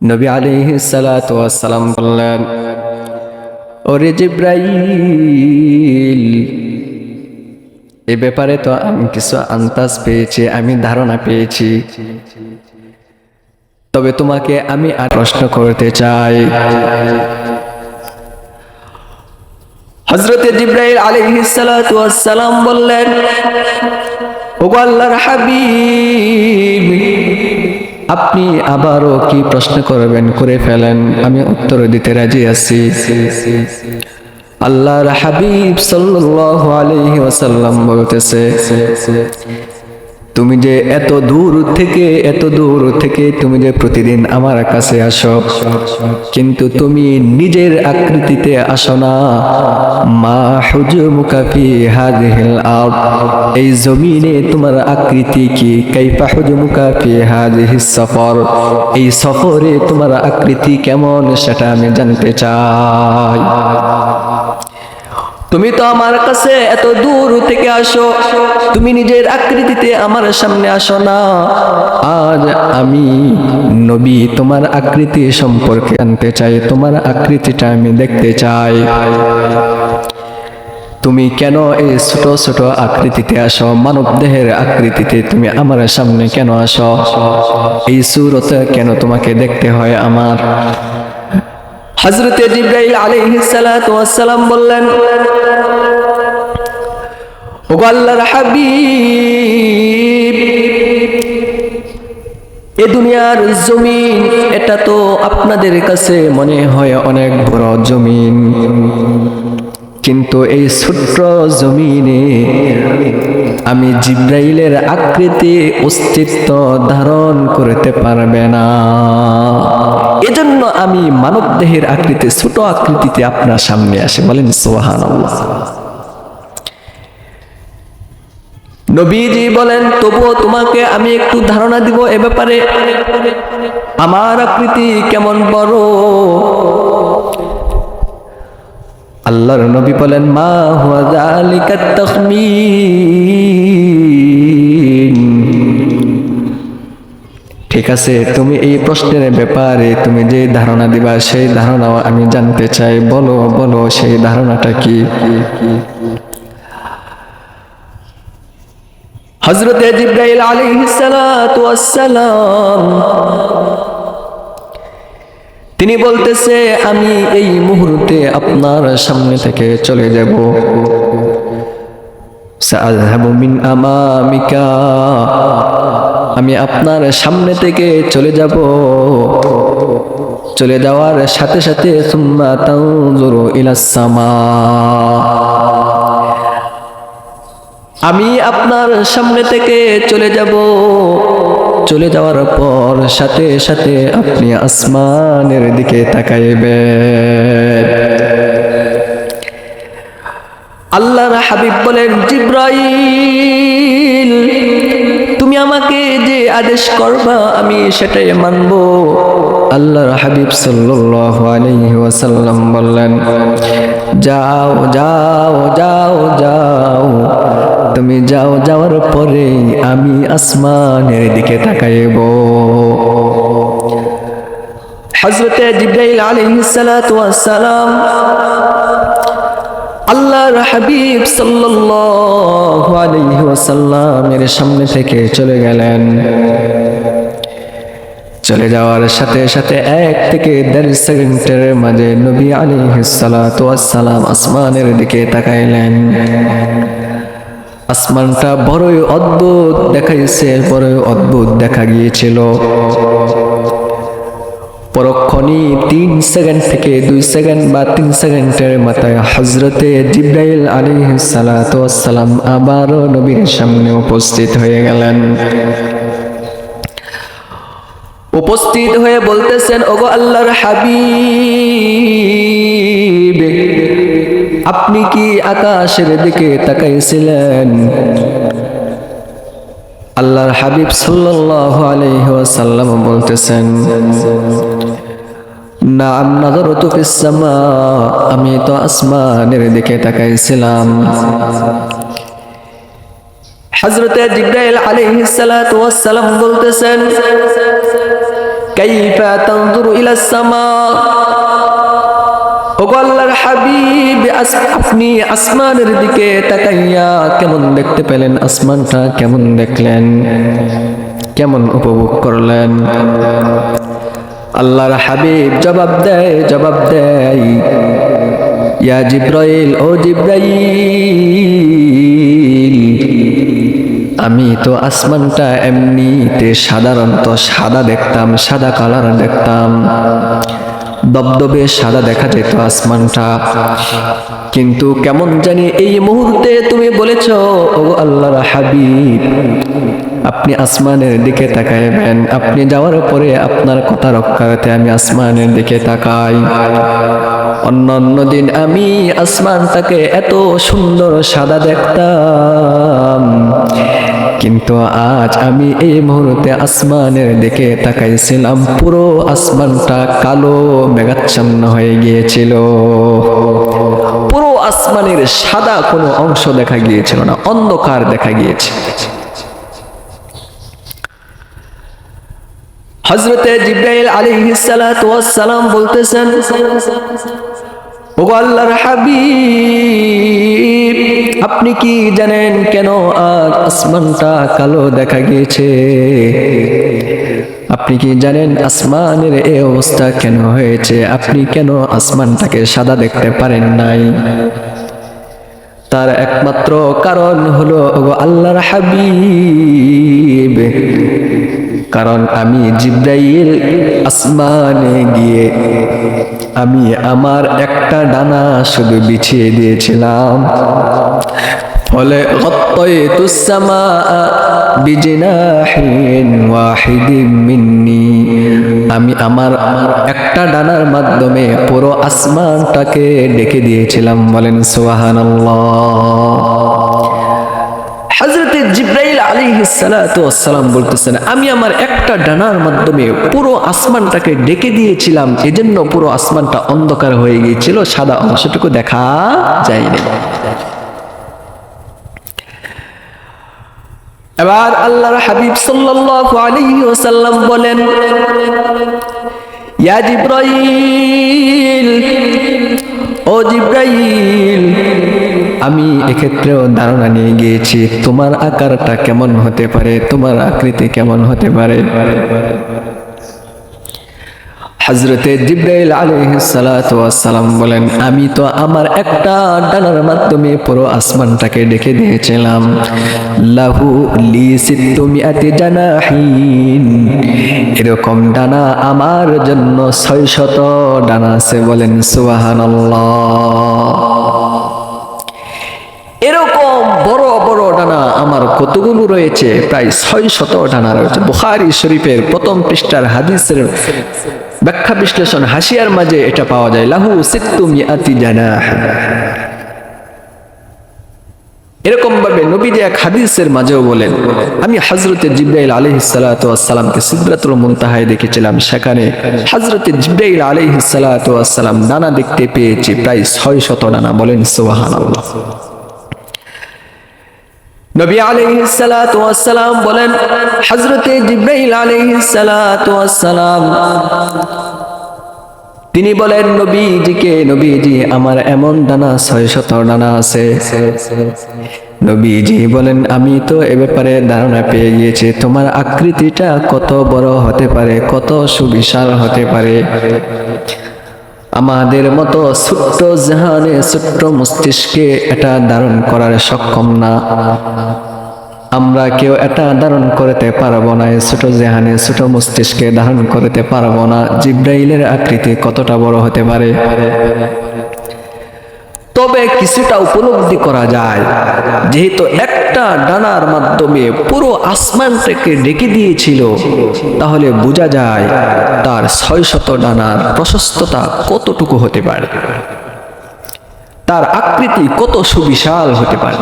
নবী সালাতু ওয়াসসালাম বললেন, ওরে জিব্রাইল, এ ব্যাপারে তো আমি কিছু আন্দাজ পেয়েছি, আমি ধারণা পেয়েছি। তবে তোমাকে আমি আর প্রশ্ন করতে চাই। হজরতে জিব্রাইল ওয়াসসালাম বললেন, ওগো আল্লাহর হাবিব আপনি আবারও কি প্রশ্ন করবেন? করে ফেলেন। আমি উত্তর দিতে রাজি আছি। আল্লাহর হাবিব সাল্লাল্লাহু আলাইহি ওয়াসাল্লাম বলতেছে তুমি যে এত দূর থেকে, এত দূর থেকে তুমি যে প্রতিদিন আমার কাছে আসো, কিন্তু তুমি নিজের আকৃতিতে আসো না। মা হুজুমুকা ফি হাযিহিল আরদ, এই জমিনে তোমার আকৃতি কি? কাইফা হুজুমুকা ফি হাযিহিস সফর, এই সফরে তোমার আকৃতি কেমন সেটা আমি জানতে চাই। তুমি তো আমার কাছে এত দূর থেকে আসো। তুমি নিজের আকৃতিতে আমার সামনে আসো না। আজ আমি নবী, তোমার আকৃতি সম্পর্কে জানতে চাই, তোমার আকৃতিটা আমি দেখতে চাই। তুমি কেন এই ছোট ছোট আকৃতিতে আসো? মানব দেহের আকৃতিতে তুমি আমার সামনে কেন আসো? এই সুরতে কেন তোমাকে দেখতে হয় আমার? হজরতে জিব্রাইল ওয়াসসালাম বললেন ও আল্লাহর হাবিব, এ দুনিয়ার জমিন, এটা তো আপনাদের কাছে মনে হয় অনেক বড় জমিন। কিন্তু এই ছোট্ট জমিনে আমি জিব্রাইলের আকৃতি অস্তিত্ব ধারণ করতে পারবে না। এজন্য আমি মানব দেহের আকৃতি, ছোট আকৃতিতে আপনার সামনে আসে। বলেন সোহান নবীজি বলেন, তবুও তোমাকে আমি একটু ধারণা দিব এ ব্যাপারে। আমার আকৃতি কেমন বড়? আল্লাহর নবী বলেন, মা হুয়া যালিকা তাখমিন। ঠিক আছে, তুমি এই প্রশ্নের ব্যাপারে তুমি যে ধারণা দিবা, সেই ধারণাও আমি জানতে চাই। বলো বলো, সেই ধারণাটা কি? হজরতে জিব্রাইল সালাতু ওয়াসসালাম তিনি বলতেছে, আমি এই মুহূর্তে আপনার সামনে থেকে চলে যাব। আমামিকা। আমি আপনার সামনে থেকে চলে যাব। চলে যাওয়ার সাথে সাথে আমি আপনার সামনে থেকে চলে যাব। চলে যাওয়ার পর সাথে সাথে আপনি আসমানের দিকে তাকাইবেন। আল্লাহর হাবিব বলেন, জিব্রাইল, তুমি আমাকে যে আদেশ করবা, আমি সেটাই মানব। আল্লাহর হাবিব সাল্লাল্লাহু আলাইহি ওয়াসাল্লাম বললেন, যাও যাও যাও যাও তুমি যাও, যাওয়ার পরে আমি আসমানের দিকে তাকাইব। হজরতে জিব্রাইল আলাইহিস সালাতু ওয়াস সালাম আল্লাহর হাবিব সাল্লাল্লাহু আলাইহি ওয়াসাল্লামের সামনে থেকে চলে গেলেন। চলে যাওয়ার সাথে সাথে এক থেকে দেড় সেকেন্ডের মাঝে নবী ওয়াস সালাম আসমানের দিকে তাকাইলেন। আসমানটা বড়ই অদ্ভুত দেখাইছে, বড়ই অদ্ভুত দেখা গিয়েছিল। পরক্ষণই তিন সেকেন্ড থেকে দুই সেকেন্ড বা তিন সেকেন্ডের মাথায় হজরতে জিব্রাইল আলী সালাম আবারও নবীর সামনে উপস্থিত হয়ে গেলেন। উপস্থিত হয়ে বলতেছেন, ওগো আল্লাহর হাবিব আপনি কি আকাশের দিকে তাকাইছিলেন? আল্লাহর হাবিব সাল্লাল্লাহু আলাইহি ওয়াসাল্লাম বলতেছেন, না ফিস সামা, আমি তো আসমানের দিকে তাকাইছিলাম। হযরতে জিব্রাইল আলাইহিস সালাতু ওয়াস সালাম বলতেছেন, কাইফা তানজুরু ইলা সামা? আল্লাহর হাবিব আপনি আসমানের দিকে তাকাইয়া কেমন দেখতে পেলেন? আসমানটা কেমন দেখলেন? কেমন উপভোগ করলেন? আল্লাহর হাবিব জবাব দেয় জবাব দেয়, ইয়া জিব্রাইল, ও জিব্রাইল, আমি তো আসমানটা এমনিতে সাধারণত সাদা দেখতাম, সাদা কালার দেখতাম। দবদবে সাদা দেখা যেত আসমানটা। কিন্তু কেমন জানি এই মুহূর্তে তুমি বলেছ ও আল্লাহর হাবিব, আপনি আসমানের দিকে তাকাইবেন। আপনি যাওয়ার পরে আপনার কথা রক্ষাতে আমি আসমানের দিকে তাকাই। অন্য অন্য দিন আমি আসমানটাকে এত সুন্দর সাদা দেখতাম। কিন্তু আজ আমি এই মুহূর্তে আসমানের দিকে তাকাইছিলাম। পুরো আসমানটা কালো, মেঘাচ্ছন্ন হয়ে গিয়েছিল। পুরো আসমানের সাদা কোনো অংশ দেখা গিয়েছিল না, অন্ধকার দেখা গিয়েছে। হজরতে জিব্রাইল ওয়াস সালাম বলতেছেন আল্লাহর হাবিব, আপনি কি জানেন কেন আজ আসমানটা কালো দেখা গিয়েছে? আপনি কি জানেন আসমানের এই অবস্থা কেন হয়েছে? আপনি কেন আসমানটাকে সাদা দেখতে পারেন নাই? তার একমাত্র কারণ হলো আল্লাহর হাবিব কারণ আমি জিব্রাইল আসমানে গিয়ে আমি আমার একটা ডানা শুধু বিছিয়ে দিয়েছিলাম। ফলে মিন্নি। আমি আমার একটা ডানার মাধ্যমে পুরো আসমানটাকে ডেকে দিয়েছিলাম, বলেন সুবহানাল্লাহ। হজরতে জিব্রাইল সালাতু ওয়াসসালাম বলতেছেন, আমি আমার একটা ডানার মাধ্যমে পুরো আসমানটাকে ডেকে দিয়েছিলাম, এজন্য পুরো আসমানটা অন্ধকার হয়ে গিয়েছিল, সাদা অংশটুকু দেখা যায়নি। এবার আল্লাহর হাবিব সাল্লাল্লাহু আলাইহি ওয়াসাল্লাম বলেন, ইয়া জিব্রাইল, ও জিব্রাইল আমি এক্ষেত্রেও ধারণা নিয়ে গিয়েছি, তোমার আকারটা কেমন হতে পারে, তোমার আকৃতি কেমন হতে পারে। হজরতে জিব্রাইল সালাম বলেন, আমি তো আমার একটা ডানার মাধ্যমে পুরো আসমানটাকে ডেকে দিয়েছিলাম। লাহু লি সিত্তুমিয়াতি জানাহিন। এরকম ডানা আমার জন্য ছয় শত ডানা আছে বলেন, সুবহানাল্লাহ এরকম বড় বড় ডানা আমার কতগুলো রয়েছে? প্রায় ছয় শত ডানা রয়েছে। বুখারি শরীফের প্রথম পৃষ্ঠার হাদিসের ব্যাখ্যা বিশ্লেষণ হাসিয়ার মাঝে এটা পাওয়া যায়। লাহু সিত্তু মিয়াতি জানা। এরকম ভাবে নবীজি এক হাদিসের মাঝেও বলেন, আমি হজরতে জিব্রাইল আলহ সালাতামকে সিদ্রাতুল মুনতাহায় দেখেছিলাম। সেখানে হজরতে জিব্রাইল আলহ সালাতাম ডানা দেখতে পেয়েছি। প্রায় ছয় শত ডানা। বলেন সোহান নবী আলাইহিস সালাতু ওয়াস সালাম বলেন, হযরতে জিবরাইল আলাইহিস সালাতু ওয়াস সালাম তিনি বলেন, নবীজিকে, নবীজি আমার এমন ডানা ছয় শত ডানা আছে। নবীজি বলেন, আমি তো এ ব্যাপারে ধারণা পেয়ে গিয়েছি, তোমার আকৃতিটা কত বড় হতে পারে, কত সুবিশাল হতে পারে। আমাদের মতো ছোট্ট জাহানে, ছোট্ট মস্তিষ্কে এটা ধারণ করার সক্ষম না। আমরা কেউ এটা ধারণ করতে পারব না ছোট জেহানে, ছোট মস্তিষ্কে ধারণ করতে পারব না। জিব্রাইলের আকৃতি কতটা বড় হতে পারে? তবে কিছুটা উপলব্ধি করা যায়। যেহেতু একটা ডানার মাধ্যমে পুরো আসমানটাকে ডেকে দিয়েছিল, তাহলে বোঝা যায় তার ছয় শত ডানার প্রশস্ততা কতটুকু হতে পারে। তার আকৃতি কত সুবিশাল হতে পারে।